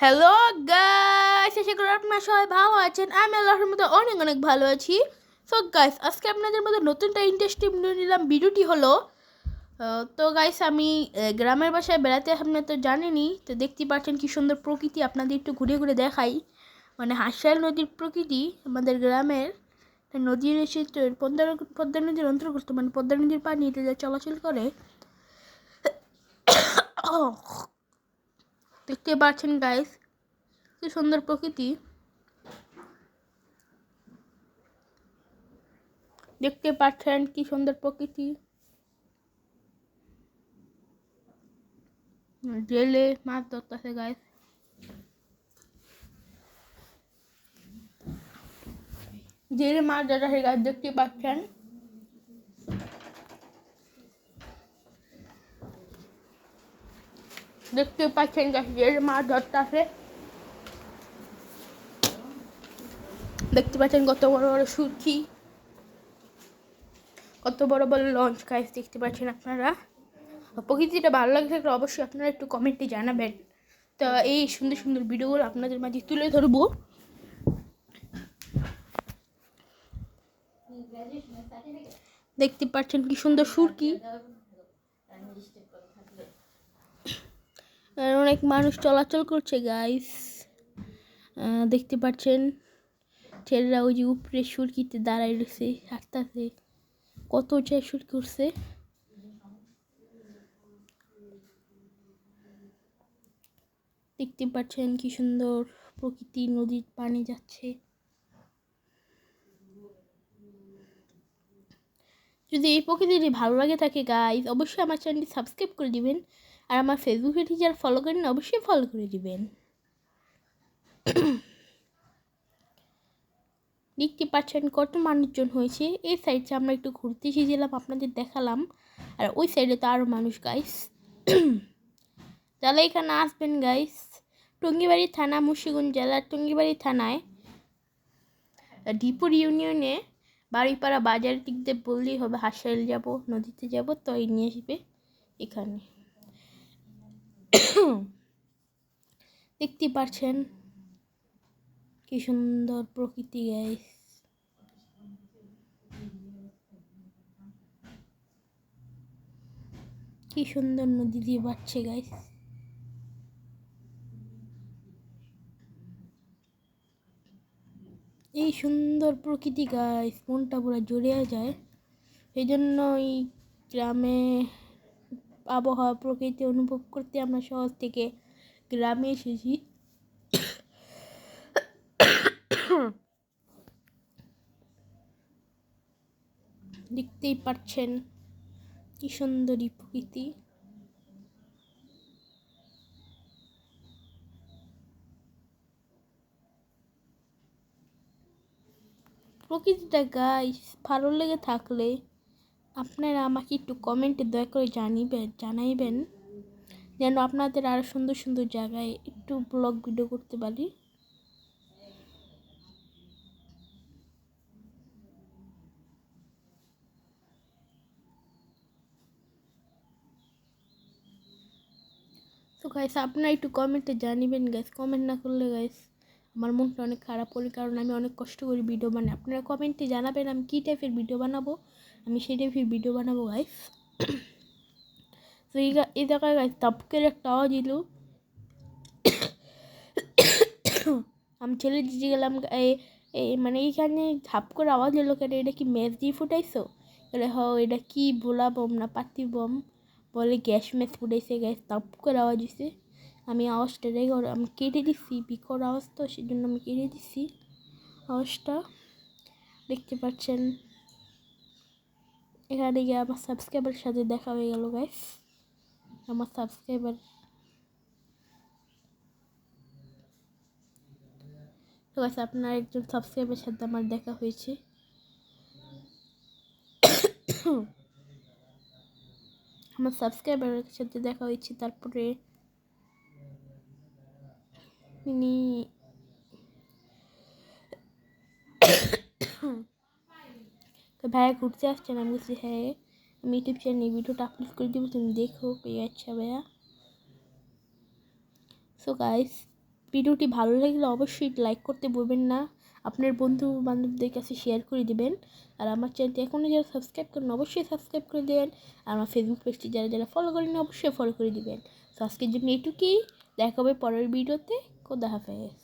Hello guys আশা করি আপনারা সবাই ভালো আছেন। আমি আল্লাহর মতো অনেক অনেক ভালো আছি। সো গাইস আজকে আপনাদের মধ্যে নতুন একটা ইন্টারেস্টিং ভিডিও নিলাম। ভিডিওটি হলো তো গাইস আমি গ্রামের বাসায় বেড়াতে, আপনি তো জানেনই, তো দেখতে পাচ্ছেন কি সুন্দর প্রকৃতি। আপনাদের একটু ঘুরে ঘুরে দেখাই। মানে হাঁসাইল নদীর প্রকৃতি আমাদের গ্রামের। নদী তো পদ্মা পদ্মা নদীর অন্তর্গত মানে পদ্মা নদীর পানি এটা যা চলাচল করে। দেখতে পাচ্ছেন গাইস কি সুন্দর প্রকৃতি। দেখতে পাচ্ছেন কি সুন্দর প্রকৃতি। জেলে মাছ ধরতেছে গাইস জেলে মাছ ধরতেছে গাছ দেখতে পাচ্ছেন। দেখতে পাচ্ছেন গাছ জেলে মাছ ধরতেছে দেখতে পাচ্ছেন কত বড় বড় সুরকি। কত বড় বড় লঞ্চ গাইস দেখতে পাচ্ছেন আপনারা। প্রকৃতিটা ভালো লাগছে থাকলে অবশ্যই আপনারা একটু কমেন্টে জানাবেন। তো এই সুন্দর সুন্দর ভিডিওগুলো আপনাদের মাঝে তুলে ধরবো। দেখতে পাচ্ছেন কি সুন্দর সুরকি। অনেক মানুষ চলাচল করছে গাইস দেখতে পাচ্ছেন? ছেলেরা ওই যে উপরে সুরকিতে দাঁড়াই রয়েছে, হাঁটতেছে। কত উঁচায় সুরকি উঠছে। দেখতে পাচ্ছেন কি সুন্দর প্রকৃতি, নদীর পানি যাচ্ছে। যদি এই প্রকৃতিটি ভালো লাগে থাকে গাইজ অবশ্যই আমার চ্যানেলটি সাবস্ক্রাইব করে দিবেন। আর আমার ফেসবুক পেজটি যারা ফলো করেন অবশ্যই ফলো করে দিবেন। দেখতে পাচ্ছেন কত মানুষজন হয়েছে। এই সাইডে আমরা একটু ঘুরতে এসেছিলাম, আপনাদের দেখালাম। আর ওই সাইডে তো আরও মানুষ গাইস যারা এখানে আসবেন গাইস টঙ্গিবাড়ি থানা, মুন্সিগঞ্জ জেলার টঙ্গিবাড়ি থানায়, ডিপুর ইউনিয়নে বাড়িপাড়া বাজারের দিক দিয়ে বললেই হবে, হাসাইল যাব, নদীতে যাব তো এই নিয়ে আসবে এখানে। দেখতে পাচ্ছেন কি সুন্দর প্রকৃতি গাইস কি সুন্দর নদী দিয়ে বাড়ছে গাইস এই সুন্দর প্রকৃতি গাইস মনটা পুরো জড়িয়ে যায়। এই জন্য এই গ্রামে আবহাওয়া প্রকৃতি অনুভব করতে আমরা শহর থেকে গ্রামে এসেছি। দেখতেই পাচ্ছেন কি সুন্দরী প্রকৃতি। প্রকৃতিটা গাইস ভালো লেগে থাকলে আপনারা আমাকে একটু কমেন্টে দয়া করে জানিবেন জানাইবেন, যেন আপনাদের আরও সুন্দর সুন্দর জায়গায় একটু ব্লগ ভিডিও করতে পারি। তো গাইস আপনারা একটু কমেন্টে জানিবেন গাইস কমেন্ট না করলে গাইস আমার মনটা অনেক খারাপ করে কারণ আমি অনেক কষ্ট করে ভিডিও বানাই আপনারা কমেন্টে জানাবেন আমি কী টাইপের ভিডিও বানাবো। আমি সেই টাইপের ভিডিও বানাবো গাইস তো এই জায়গায় গাইস তপকের একটা আওয়াজ এলো। আমি ছেলে দিতে গেলাম মানে এইখানে ঝাপ করে আওয়াজ এলো কেন? এটা কি ম্যাচ দিয়ে ফুটাইছো? বলে হ এটা কি বোলা বম না পাতি বম? বলে, গ্যাস ম্যাচ ফুটাইছে গ্যাস তাপ করে আওয়াজ হয়েছে আমি আওয়াজটা ওর- আমি কেটে দিচ্ছি বিকট আওয়াজ তো সেই জন্য আমি কেটে দিচ্ছি আওয়াজটা। দেখতে পাচ্ছেন? এখানে গিয়ে আমার সাবস্ক্রাইবারের সাথে দেখা হয়ে গেল গাইস আমার সাবস্ক্রাইবার তো গাইস আপনার একজন সাবস্ক্রাইবারের সাথে আমার দেখা হয়েছে। আমার সাবস্ক্রাইবারের সাথে দেখা হয়েছে, তারপরে তিনি তো ভাইয়া ঘুরতে আসছেন আমি বলছি হ্যাঁ আমি ইউটিউব চ্যানেলে ভিডিওটা আপলোড করে দেবো, তুমি দেখো এই আচ্ছা ভাইয়া? সো গাইস ভিডিওটি ভালো লাগলে অবশ্যই লাইক করতে ভুলবেন না। আপনার বন্ধু বান্ধবদের কাছে শেয়ার করে দিবেন। আর আমার চ্যানেলটি এখনও যারা সাবস্ক্রাইব করেন, অবশ্যই সাবস্ক্রাইব করে দেবেন। আর আমার ফেসবুক পেজটি যারা যারা ফলো করেন, অবশ্যই ফলো করে দিবেন। তো আজকের জন্য এটুকুই। দেখা হবে পরের ভিডিওতে ku dhafaysa.